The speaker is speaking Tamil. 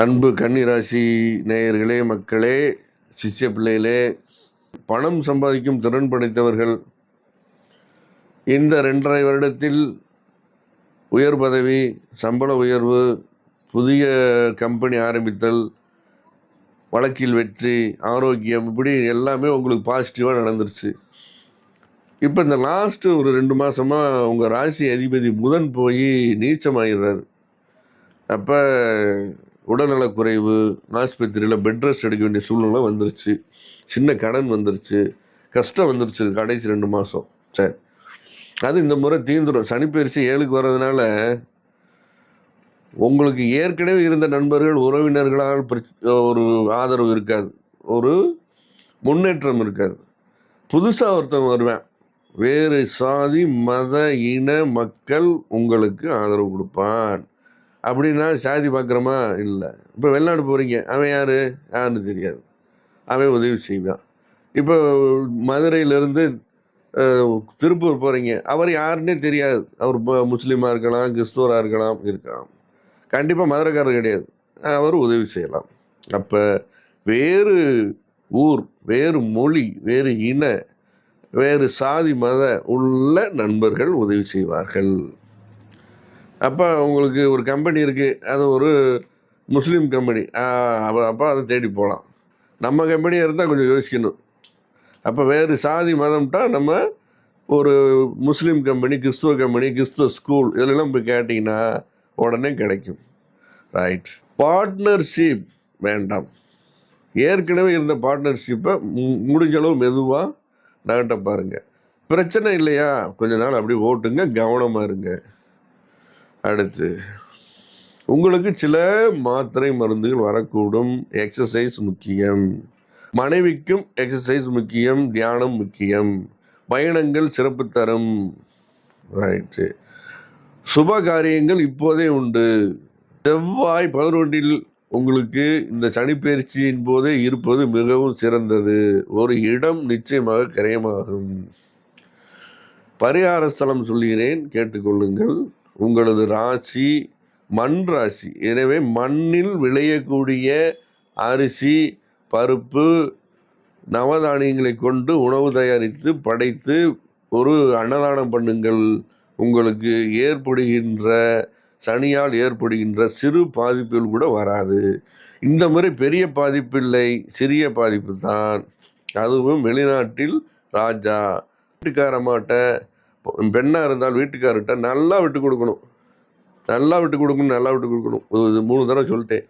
அன்பு கன்னிராசி நேயர்களே மக்களே சிஷ்ய பிள்ளைகளே பணம் சம்பாதிக்கும் திறன் படைத்தவர்கள் இந்த ரெண்டரை வருடத்தில் உயர் பதவி சம்பள உயர்வு புதிய கம்பெனி ஆரம்பித்தல் வழக்கில் வெற்றி ஆரோக்கியம் இப்படி எல்லாமே உங்களுக்கு பாசிட்டிவாக நடந்துருச்சு. இப்போ இந்த லாஸ்ட்டு ஒரு ரெண்டு மாதமாக உங்கள் ராசி அதிபதி புதன் போய் நீச்சமாயிடுறாரு. அப்போ உடல்நலக்குறைவு ஆஸ்பத்திரியில் பெட் ரெஸ்ட் எடுக்க வேண்டிய சூழ்நிலை வந்துருச்சு. சின்ன கடன் வந்துருச்சு. கஷ்டம் வந்துருச்சு. கடைசி ரெண்டு மாதம் சரி. அது இந்த முறை தீர்ந்துடும் சனிப்பயிற்சி ஏழுக்கு வர்றதுனால உங்களுக்கு ஏற்கனவே இருந்த நண்பர்கள் உறவினர்களால் ஒரு ஆதரவு இருக்காது. ஒரு முன்னேற்றம் இருக்காது. புதுசாக ஒருத்தன் வருவேன். வேறு சாதி மத இன மக்கள் உங்களுக்கு ஆதரவு கொடுப்பான். அப்படின்னா சாதி பார்க்குறோமா இல்லை. இப்போ வெளிநாடு போகிறீங்க அவன் யார்? யாருன்னு தெரியாது. அவன் உதவி செய்வான். இப்போ மதுரையிலேருந்து திருப்பூர் போகிறீங்க அவர் யாருன்னே தெரியாது. அவர் முஸ்லீமாக இருக்கலாம் கிறிஸ்துவராக இருக்கலாம் இருக்கலாம். கண்டிப்பாக மதுரைக்காரர் கிடையாது. அவர் உதவி செய்யலாம். அப்போ வேறு ஊர் வேறு மொழி வேறு இன வேறு சாதி மத உள்ள நண்பர்கள் உதவி செய்வார்கள். அப்போ உங்களுக்கு ஒரு கம்பெனி இருக்குது அது ஒரு முஸ்லீம் கம்பெனி அப்போ அதை தேடி போகலாம் நம்ம கம்பெனியாக இருந்தால் கொஞ்சம் யோசிக்கணும். அப்போ வேறு சாதி மதம்ட்டா நம்ம ஒரு முஸ்லீம் கம்பெனி கிறிஸ்துவ கம்பெனி கிறிஸ்துவ ஸ்கூல் இதெல்லாம் போய் கேட்டிங்கன்னா உடனே கிடைக்கும். ரைட் பார்ட்னர்ஷிப் வேண்டாம். ஏற்கனவே இருந்த பார்ட்னர்ஷிப்பை முடிஞ்சளவு மெதுவாக நகட்ட பாருங்க. பிரச்சனை இல்லையா? கொஞ்ச நாள் அப்படி ஓட்டுங்க கவனமாக இருங்க. அடுத்து உங்களுக்கு சில மாத்திரை மருந்துகள் வரக்கூடும். எக்ஸசைஸ் முக்கியம். மனைவிக்கும் எக்ஸசைஸ் முக்கியம் தியானம் முக்கியம். பயணங்கள் சிறப்பு தரும். ரைட்டு சுப காரியங்கள் இப்போதே உண்டு. செவ்வாய் பதினொன்றில் உங்களுக்கு இந்த சனிப்பயிற்சியின் போதே இருப்பது மிகவும் சிறந்தது. ஒரு இடம் நிச்சயமாக கரையமாகும். பரிகார ஸ்தலம் சொல்கிறேன் கேட்டுக்கொள்ளுங்கள். உங்களது ராசி மண் ராசி. எனவே மண்ணில் விளையக்கூடிய அரிசி பருப்பு நவதானியங்களை கொண்டு உணவு தயாரித்து படைத்து ஒரு அன்னதானம் பண்ணுங்கள். உங்களுக்கு ஏற்படுகின்ற சனியால் ஏற்படுகின்ற சிறு பாதிப்புகள் கூட வராது. இந்த முறை பெரிய பாதிப்பில்லை சிறிய பாதிப்பு தான். அதுவும் வெளிநாட்டில் ராஜா. வீட்டுக்காரமாட்ட பெண்ணாக இருந்தால் வீட்டுக்காரர்கிட்ட நல்லா விட்டு கொடுக்கணும். நல்லா விட்டு கொடுக்கணும் நல்லா விட்டு கொடுக்கணும். ஒரு மூணு தடவை சொல்லிட்டேன்.